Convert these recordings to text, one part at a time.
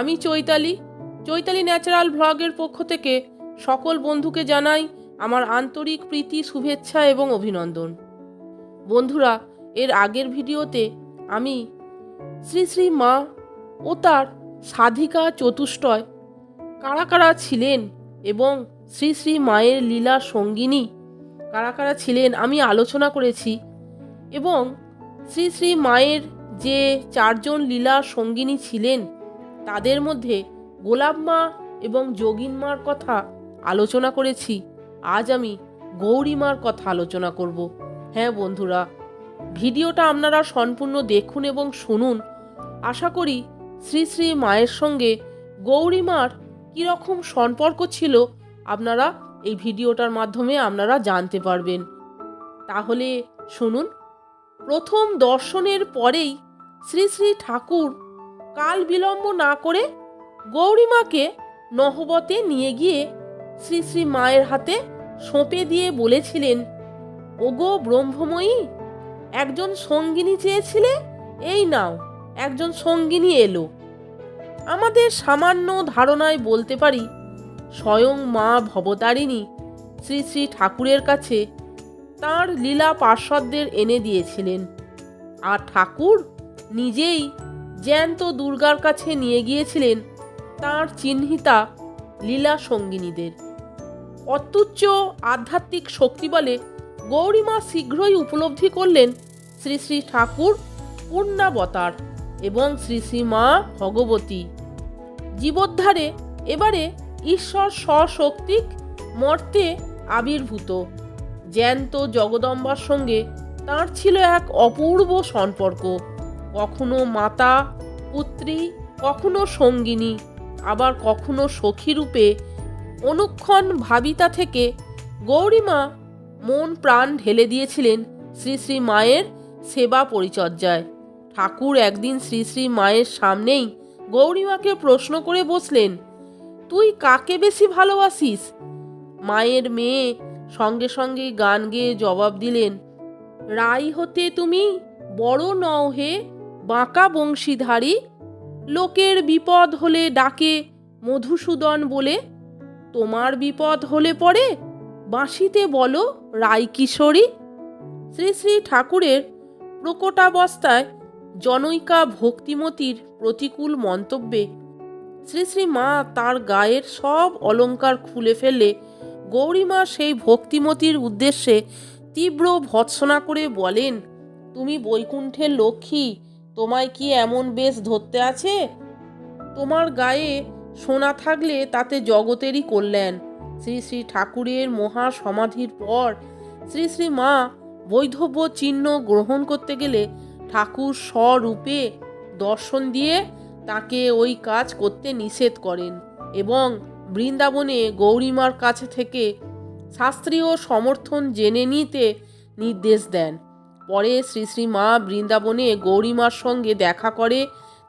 আমি চৈতালি। চৈতালি ন্যাচারাল ভ্লগের পক্ষ থেকে সকল বন্ধুকে জানাই আমার আন্তরিক প্রীতি, শুভেচ্ছা এবং অভিনন্দন। বন্ধুরা, এর আগের ভিডিওতে আমি শ্রী শ্রী মা ও তার সাধিকা চতুষ্টয় কারা কারা ছিলেন এবং শ্রী শ্রী মায়ের লীলা সঙ্গিনী কারা কারা ছিলেন আমি আলোচনা করেছি এবং শ্রী শ্রী মায়ের যে চারজন লীলা সঙ্গিনী ছিলেন তাদের মধ্যে গোলাপ মা এবং যোগিন মার কথা আলোচনা করেছি। আজ আমি গৌরী মার কথা আলোচনা করব। হ্যাঁ বন্ধুরা, ভিডিওটা আপনারা সম্পূর্ণ দেখুন এবং শুনুন। আশা করি শ্রী শ্রী মায়ের সঙ্গে গৌরী মার কীরকম সম্পর্ক ছিল আপনারা এই ভিডিওটার মাধ্যমে আপনারা জানতে পারবেন। তাহলে শুনুন, প্রথম দর্শনের পরেই শ্রী শ্রী ঠাকুর কাল বিলম্ব না করে গৌরীমাকে নহবতে নিয়ে গিয়ে শ্রী শ্রী মায়ের হাতে সঁপে দিয়ে বলেছিলেন, ওগো ব্রহ্মময়ী, একজন সঙ্গিনী চেয়েছিলে, এই নাও, একজন সঙ্গিনী এলো। আমাদের সামান্য ধারণায় বলতে পারি, স্বয়ং মা ভবতারিণী শ্রী শ্রী ঠাকুরের কাছে তার লীলা পার্শ্বদের এনে দিয়েছিলেন। আর ঠাকুর নিজেই জ্যান্ত দুর্গার কাছে নিয়ে গিয়েছিলেন তার চিহ্নিতা লীলা সঙ্গিনীদের। অত্যুচ্চ আধ্যাত্মিক শক্তি বলে গৌরীমা শীঘ্রই উপলব্ধি করলেন শ্রী শ্রী ঠাকুর পূর্ণাবতার এবং শ্রী শ্রী মা ভগবতী। জীবোদ্ধারে এবারে ঈশ্বর স্বশক্তিক মর্তে আবির্ভূত। জ্যান্ত জগদম্বার সঙ্গে তার ছিল এক অপূর্ব সম্পর্ক। কখনো মাতা, পুত্রী, কখনো সঙ্গিনী, আবার কখনো সখী রূপে অনুক্ষণ ভাবিতা থেকে গৌরীমা মন প্রাণ ঢেলে দিয়েছিলেন শ্রী শ্রী মায়ের সেবা পরিচর্যায়। ঠাকুর একদিন শ্রী শ্রী মায়ের সামনেই গৌরীমাকে প্রশ্ন করে বসলেন, তুই কাকে বেশি ভালোবাসিস? মায়ের মেয়ে সঙ্গে সঙ্গে গান গেয়ে জবাব দিলেন, রাই হতে তুমি বড় নও হে বাঁকা বংশীধারী, লোকের বিপদ হলে ডাকে মধুসূদন বলে, তোমার বিপদ হলে পরে বাঁশিতে বলো রাই কিশোরী? শ্রী শ্রী ঠাকুরের প্রকটাবস্থায় জনৈকা ভক্তিমতীর প্রতিকূল মন্তব্যে শ্রী শ্রী মা তার গায়ের সব অলঙ্কার খুলে ফেলে গৌরীমা সেই ভক্তিমতির উদ্দেশ্যে তীব্র ভৎসনা করে বলেন, তুমি বৈকুণ্ঠের লক্ষ্মী তোমায় কি এমন বেশ ধরতে আছে? তোমার গায়ে সোনা থাকলে তাতে জগতেরই কল্যাণ। শ্রী শ্রী ঠাকুরের মহা সমাধির পর শ্রী শ্রী মা বৈধব্য চিহ্ন গ্রহণ করতে গেলে ঠাকুর স্বরূপে দর্শন দিয়ে তাকে ওই কাজ করতে নিষেধ করেন এবং বৃন্দাবনে গৌরীমার কাছে থেকে শাস্ত্রীয় সমর্থন জেনে নিতে নির্দেশ দেন। পরে শ্রী শ্রী মা বৃন্দাবনে গৌরীমার সঙ্গে দেখা করে,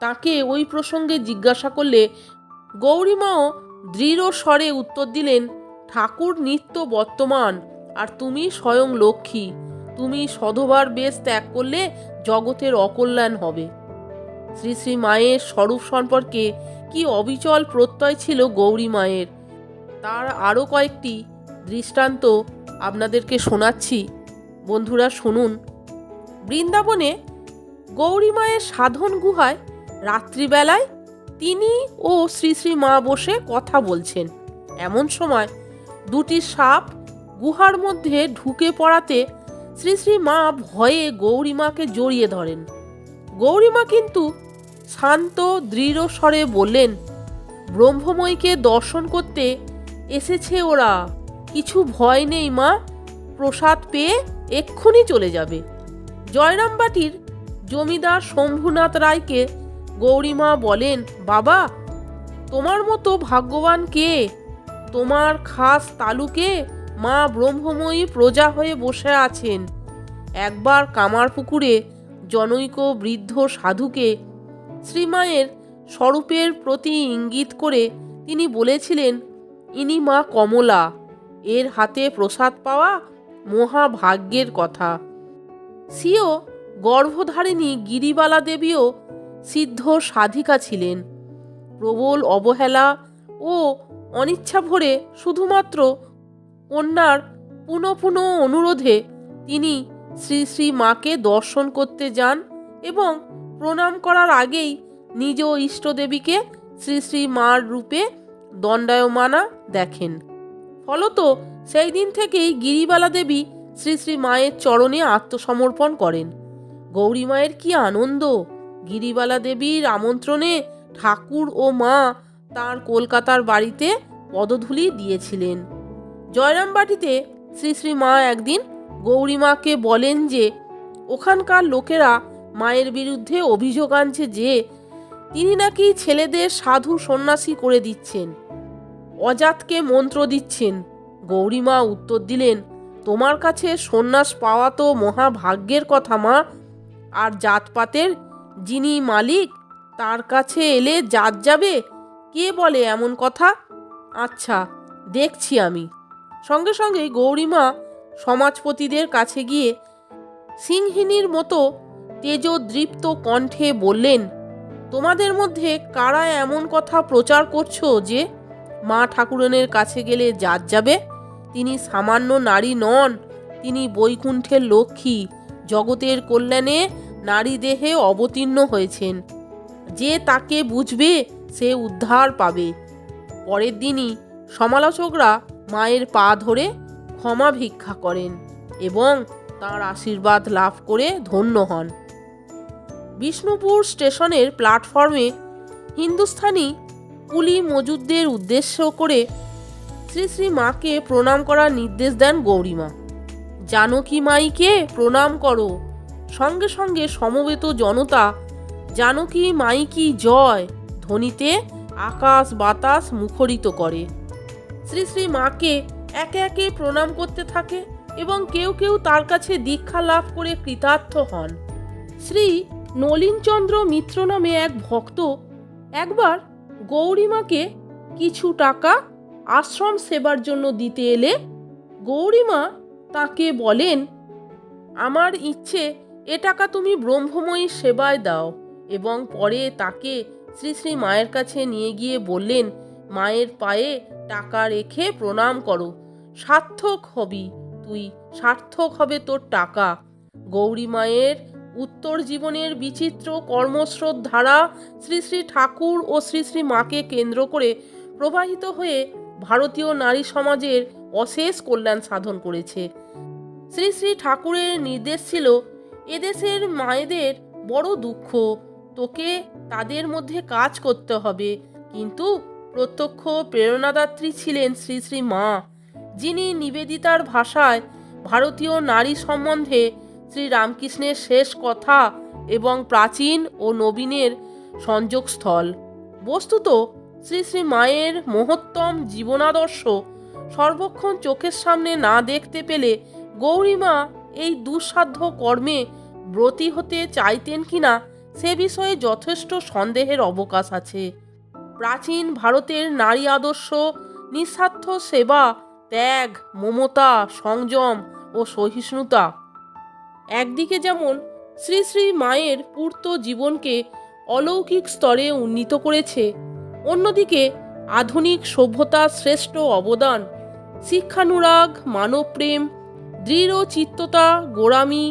তাকে ওই প্রসঙ্গে জিজ্ঞাসা করলে, গৌরীমাও দৃঢ় স্বরে উত্তর দিলেন, ঠাকুর নিত্য বর্তমান, আর তুমি স্বয়ং লক্ষ্মী, তুমি সধবার বেশ ত্যাগ করলে জগতের অকল্যাণ হবে। শ্রী শ্রী মায়ের স্বরূপ সম্পর্কে কি অবিচল প্রত্যয় ছিল গৌরী মায়ের? তার আরও কয়েকটি দৃষ্টান্ত আপনাদেরকে শোনাচ্ছি। বন্ধুরা, শুনুন। বৃন্দাবনে গৌরী মায়ের সাধন গুহায় রাত্রিবেলায় তিনি ও শ্রী শ্রী মা বসে কথা বলছেন। এমন সময় দুটি সাপ গুহার মধ্যে ঢুকে পড়াতে শ্রী শ্রী মা ভয়ে গৌরীমাকে জড়িয়ে ধরেন। গৌরীমা কিন্তু শান্ত, দৃঢ় স্বরে বললেন, ব্রহ্মময়ীকে দর্শন করতে এসেছে ওরা। কিছু ভয় নেই মা, প্রসাদ পেয়ে এক্ষুনি চলে যাবে। জয়রামবাটির জমিদার শম্ভুনাথ রায়কে গৌরীমা বলেন, বাবা, তোমার মতো ভাগ্যবান কে? তোমার খাস তালুকে মা ব্রহ্মময়ী প্রজা হয়ে বসে আছেন। একবার কামারপুকুরে জনৈক বৃদ্ধ সাধুকে শ্রীমায়ের স্বরূপের প্রতি ইঙ্গিত করে তিনি বলেছিলেন, ইনি মা কমলা, এর হাতে প্রসাদ পাওয়া মহাভাগ্যের কথা। সিও গর্ভধারিণী গিরিবালা দেবীও সিদ্ধ সাধিকা ছিলেন। প্রবল অবহেলা ও অনিচ্ছা ভরে শুধুমাত্র কন্যার পুনঃ পুনঃ অনুরোধে তিনি শ্রী শ্রী মাকে দর্শন করতে যান এবং প্রণাম করার আগেই নিজ ইষ্টদেবীকে শ্রী শ্রী মার রূপে দণ্ডায়মানা দেখেন। ফলত সেই দিন থেকেই গিরিবালা দেবী শ্রী শ্রী মায়ের চরণে আত্মসমর্পণ করেন। গৌরী মায়ের কি আনন্দ! গিরিবালা দেবীর আমন্ত্রণে ঠাকুর ও মা তার কলকাতার বাড়িতে পদধূলি দিয়েছিলেন। জয়রামবাটিতে শ্রী শ্রী মা একদিন গৌরীমাকে বলেন যে, ওখানকার লোকেরা মায়ের বিরুদ্ধে অভিযোগ আনছে যে, তিনি নাকি ছেলেদের সাধু সন্ন্যাসী করে দিচ্ছেন। অজাতকে মন্ত্র দিচ্ছেন। গৌরীমা উত্তর দিলেন তোমার কাছে সন্ন্যাস পাওয়া তো মহাভাগ্যের কথা, মা। আর জাতপাতের যিনি মালিক, তার কাছে এলে জাত যাবে। কে বলে এমন কথা? আচ্ছা দেখছি আমি। সঙ্গে সঙ্গে গৌরীমা সমাজপতিদের কাছে গিয়ে সিংহিনীর মতো তেজদৃপ্ত কণ্ঠে বললেন, তোমাদের মধ্যে কারা এমন কথা প্রচার করছ যে মা ঠাকুরনের কাছে গেলে জাত যাবে? তিনি সামান্য নারী নন, তিনি বৈকুণ্ঠের লক্ষ্মী। জগতের কল্যাণে নারী দেহে অবতীর্ণ হয়েছেন। যে তাকে বুঝবে, সে উদ্ধার পাবে। পরের দিনই সমালোচকরা মায়ের পা ধরে ক্ষমা ভিক্ষা করেন এবং তার আশীর্বাদ লাভ করে ধন্য হন। বিষ্ণুপুর স্টেশনের প্ল্যাটফর্মে হিন্দুস্থানি কুলি মজুদদের উদ্দেশ্য করে শ্রী শ্রী মাকে প্রণাম করার নির্দেশ দেন গৌরীমা। জানকী মাইকে প্রণাম করো। সঙ্গে সঙ্গে সমবেত জনতা, জানকী মাইকি জয়? ধ্বনিতে আকাশ বাতাস মুখরিত করে। শ্রী শ্রী মাকে একে একে প্রণাম করতে থাকে এবং কেউ কেউ তার কাছে দীক্ষা লাভ করে কৃতার্থ হন। শ্রী নলিনচন্দ্র মিত্র নামে এক ভক্ত একবার গৌরীমাকে কিছু টাকা আশ্রম সেবার জন্য দিতে এলে গৌরীমা তাকে বলেন, আমার ইচ্ছে, এ টাকা তুমি ব্রহ্মময়ী সেবায় দাও। এবং পরে তাকে শ্রী শ্রী মায়ের কাছে নিয়ে গিয়ে বললেন, মায়ের পায়ে টাকা রেখে প্রণাম করো, সার্থক হবি, তুই সার্থক হবে তোর টাকা। গৌরী মায়ের উত্তর জীবনের বিচিত্র কর্মস্রোত ধারা শ্রী শ্রী ঠাকুর ও শ্রী শ্রী মাকে কেন্দ্র করে প্রবাহিত হয়ে ভারতীয় নারী সমাজের অশেষ কল্যাণ সাধন করেছে। শ্রী শ্রী ঠাকুরের নির্দেশ ছিল, এদেশের মায়েদের বড় দুঃখ, তোকে তাদের মধ্যে কাজ করতে হবে। কিন্তু প্রত্যক্ষ প্রেরণাদাত্রী ছিলেন শ্রী শ্রী মা, যিনি নিবেদিতার ভাষায় ভারতীয় নারী সম্বন্ধে শ্রী রামকৃষ্ণের শেষ কথা এবং প্রাচীন ও নবীনের সংযোগস্থল। বস্তুত শ্রী শ্রী মায়ের মহত্তম জীবনাদর্শ সর্বক্ষণ চোখের সামনে না দেখতে পেলে গৌরীমা এই দুঃসাধ্য কর্মে ব্রতী হতে চাইতেন কিনা সে বিষয়ে যথেষ্ট সন্দেহের অবকাশ আছে। প্রাচীন ভারতের নারী আদর্শ, নিঃস্বার্থ সেবা, ত্যাগ, মমতা, সংযম ও সহিষ্ণুতা। একদিকে যেমন শ্রী শ্রী মায়ের পূর্ত জীবনকে অলৌকিক স্তরে উন্নীত করেছে অন্যদিকে আধুনিক সভ্যতার শ্রেষ্ঠ অবদান, শিক্ষানুরাগ, মানবপ্রেম, দৃঢ় চিত্ততা, গোড়ামি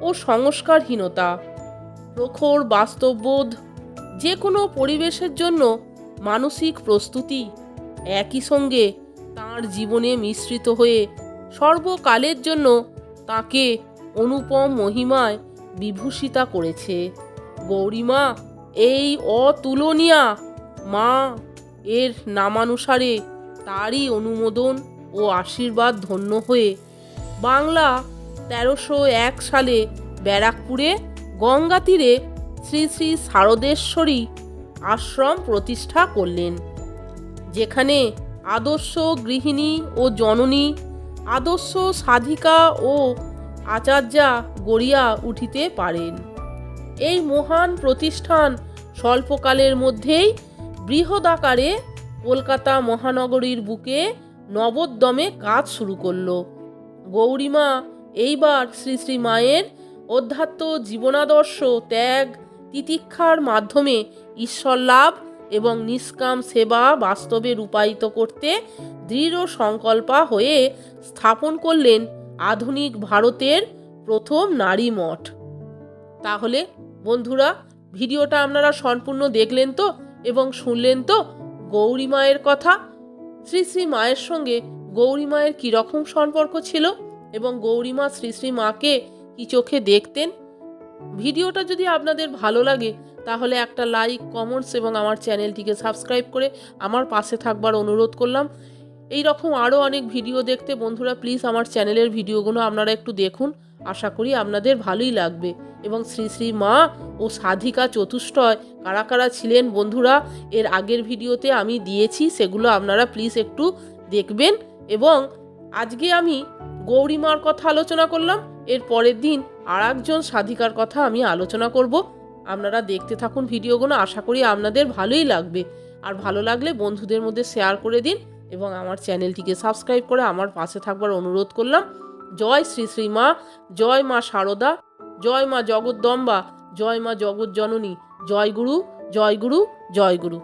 ও সংস্কারহীনতা। প্রখর বাস্তববোধ যে কোনো পরিবেশের জন্য মানসিক প্রস্তুতি একই সঙ্গে তার জীবনে মিশ্রিত হয়ে সর্বকালের জন্য তাকে অনুপম মহিমায় বিভূষিতা করেছে। গৌরীমা এই অতুলনীয়া মা, এর নামানুসারে তারই অনুমোদন ও আশীর্বাদ ধন্য হয়ে বাংলা তেরোশো এক সালে ব্যারাকপুরে গঙ্গা তীরে শ্রী শ্রী শারদেশ্বরী আশ্রম প্রতিষ্ঠা করলেন, যেখানে আদর্শ গৃহিণী ও জননী, আদর্শ সাধিকা ও আচার্যা গড়িয়া উঠিতে পারেন। এই মহান প্রতিষ্ঠান স্বল্পকালের মধ্যেই বৃহদাকারে কলকাতা মহানগরীর বুকে নবোদ্যমে কাজ শুরু করল। গৌরীমা এইবার শ্রী শ্রী মায়ের অধ্যাত্ম জীবনাদর্শ ত্যাগ, তিতিক্ষার মাধ্যমে ঈশ্বর লাভ এবং নিষ্কাম সেবা বাস্তবে রূপায়িত করতে দৃঢ় সংকল্পা হয়ে স্থাপন করলেন আধুনিক ভারতের প্রথম নারী মঠ। তাহলে বন্ধুরা, ভিডিওটা আপনারা সম্পূর্ণ দেখলেন তো? এবং শুনলেন তো গৌরী মায়ের কথা? শ্রী শ্রী মায়ের সঙ্গে গৌরী মায়ের কীরকম সম্পর্ক ছিল? এবং গৌরী মা শ্রী শ্রী মাকে কি চোখে দেখতেন? ভিডিওটা যদি আপনাদের ভালো লাগে, তাহলে একটা লাইক কমেন্টস এবং আমার চ্যানেলটিকে সাবস্ক্রাইব করে আমার পাশে থাকবার অনুরোধ করলাম। এই রকম আরও অনেক ভিডিও দেখতে বন্ধুরা প্লিজ আমার চ্যানেলের ভিডিওগুলো আপনারা একটু দেখুন। আশা করি আপনাদের ভালোই লাগবে। এবং শ্রী শ্রী মা ও সাধিকা চতুষ্টয় কারা কারা ছিলেন বন্ধুরা, এর আগের ভিডিওতে আমি দিয়েছি, সেগুলো আপনারা প্লিজ একটু দেখবেন। এবং আজকে আমি গৌরীমার কথা আলোচনা করলাম, এর পরের দিন আর একজন সাধিকার কথা আমি আলোচনা করব। আপনারা দেখতে থাকুন ভিডিওগুলো, আশা করি আপনাদের ভালোই লাগবে। আর ভালো লাগলে বন্ধুদের মধ্যে শেয়ার করে দিন এবং আমার চ্যানেলটিকে সাবস্ক্রাইব করে আমার পাশে থাকবার অনুরোধ করলাম। জয় শ্রী শ্রী মা, জয় মা শারদা জয় মা জগদ্দম্বা, জয় মা জগৎ জননী জয় গুরু জয় গুরু জয় গুরু।